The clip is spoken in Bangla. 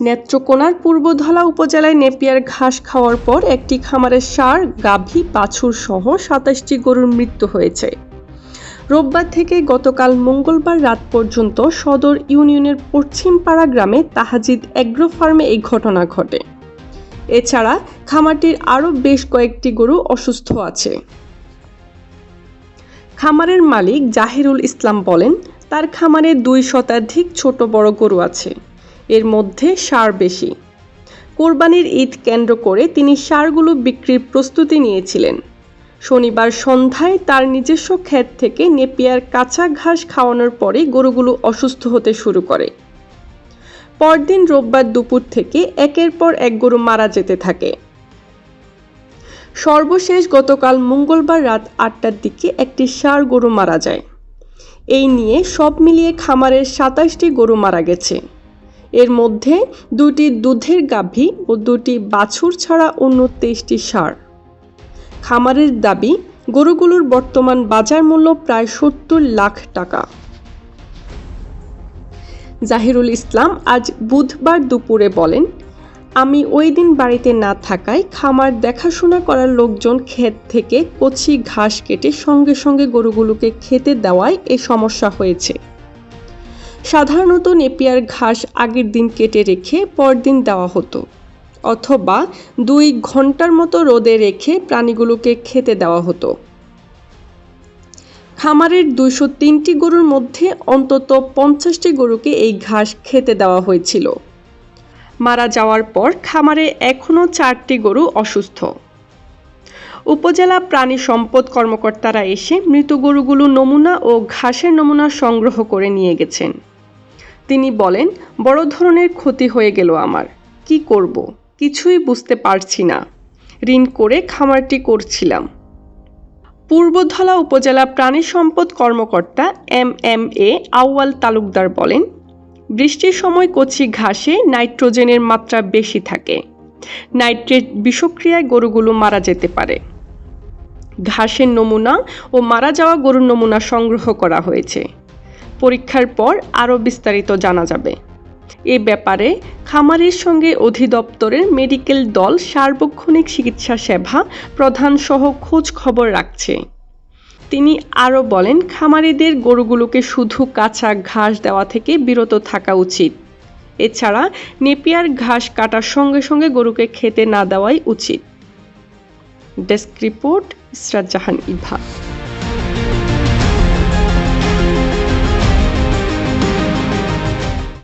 নেত্রকোনার পূর্বধলা উপজেলায় নেপিয়ার ঘাস খাওয়ার পর একটি খামারের সার, গাভী বাছুর সহ সাতাশটি গরুর মৃত্যু হয়েছে। রোববার থেকে গতকাল মঙ্গলবার রাত পর্যন্ত সদর ইউনিয়নের পশ্চিমপাড়া গ্রামে তাহাজিদ অ্যাগ্রো ফার্মে এই ঘটনা ঘটে। এছাড়া খামারটির আরও বেশ কয়েকটি গরু অসুস্থ আছে। খামারের মালিক জাহিরুল ইসলাম বলেন, তার খামারে দুই শতাধিক ছোট বড় গরু আছে। এর মধ্যে সার বেশি। কোরবানির ঈদ কেন্দ্র করে তিনি সারগুলো বিক্রির প্রস্তুতি নিয়েছিলেন। শনিবার সন্ধ্যায় তার নিজস্ব ক্ষেত থেকে নেপিয়ার কাঁচা ঘাস খাওয়ানোর পরে গরুগুলো অসুস্থ হতে শুরু করে। পরদিন রোববার দুপুর থেকে একের পর এক গরু মারা যেতে থাকে। সর্বশেষ গতকাল মঙ্গলবার রাত আটটার দিকে একটি ষাঁড় গরু মারা যায়। এই নিয়ে সব মিলিয়ে খামারের সাতাশটি গরু মারা গেছে। এর মধ্যে দুটি দুধের গাভী ও দুটি বাছুর ছাড়া অন্য তেইশটি সার। খামারের দাবি, গরুগুলোর বর্তমান বাজার মূল্য প্রায় সত্তর লাখ টাকা। জাহিরুল ইসলাম আজ বুধবার দুপুরে বলেন, আমি ওই দিন বাড়িতে না থাকায় খামার দেখাশোনা করার লোকজন ক্ষেত থেকে কচি ঘাস কেটে সঙ্গে সঙ্গে গরুগুলোকে খেতে দেওয়ায় এ সমস্যা হয়েছে। সাধারণত নেপিয়ার ঘাস আগের দিন কেটে রেখে পরদিন দেওয়া হতো, অথবা দুই ঘণ্টার মতো রোদে রেখে প্রাণীগুলোকে খেতে দেওয়া হতো। খামারের দুইশো তিনটি গরুর মধ্যে অন্তত পঞ্চাশটি গরুকে এই ঘাস খেতে দেওয়া হয়েছিল। মারা যাওয়ার পর খামারে এখনও চারটি গরু অসুস্থ। উপজেলা প্রাণী সম্পদ কর্মকর্তারা এসে মৃত গরুগুলো নমুনা ও ঘাসের নমুনা সংগ্রহ করে নিয়ে গেছেন। তিনি বলেন, বড় ধরনের ক্ষতি হয়ে গেল আমার। কি করব? কিছুই বুঝতে পারছি না। ঋণ করে খামারটি করছিলাম। পূর্বধলা উপজেলা প্রাণী সম্পদ কর্মকর্তা M M A Awal Talukdar বলেন, বৃষ্টির সময় কচি ঘাসে নাইট্রোজেনের মাত্রা বেশি থাকে। নাইট্রেট বিষক্রিয়ায় গরুগুলো মারা যেতে পারে। ঘাসের নমুনা ও মারা যাওয়া গরুর নমুনা সংগ্রহ করা হয়েছে। পরীক্ষার পর আরও বিস্তারিত জানা যাবে। এ ব্যাপারে খামারের সঙ্গে অধিদপ্তরের মেডিকেল দল সার্বক্ষণিক চিকিৎসা সেবা প্রধান সহ খোঁজ খবর রাখছে। তিনি আরও বলেন, খামারিদের গরুগুলোকে শুধু কাঁচা ঘাস দেওয়া থেকে বিরত থাকা উচিত। এছাড়া নেপিয়ার ঘাস কাটার সঙ্গে সঙ্গে গরুকে খেতে না দেওয়াই উচিত। Desk report, Israt Jahan Eva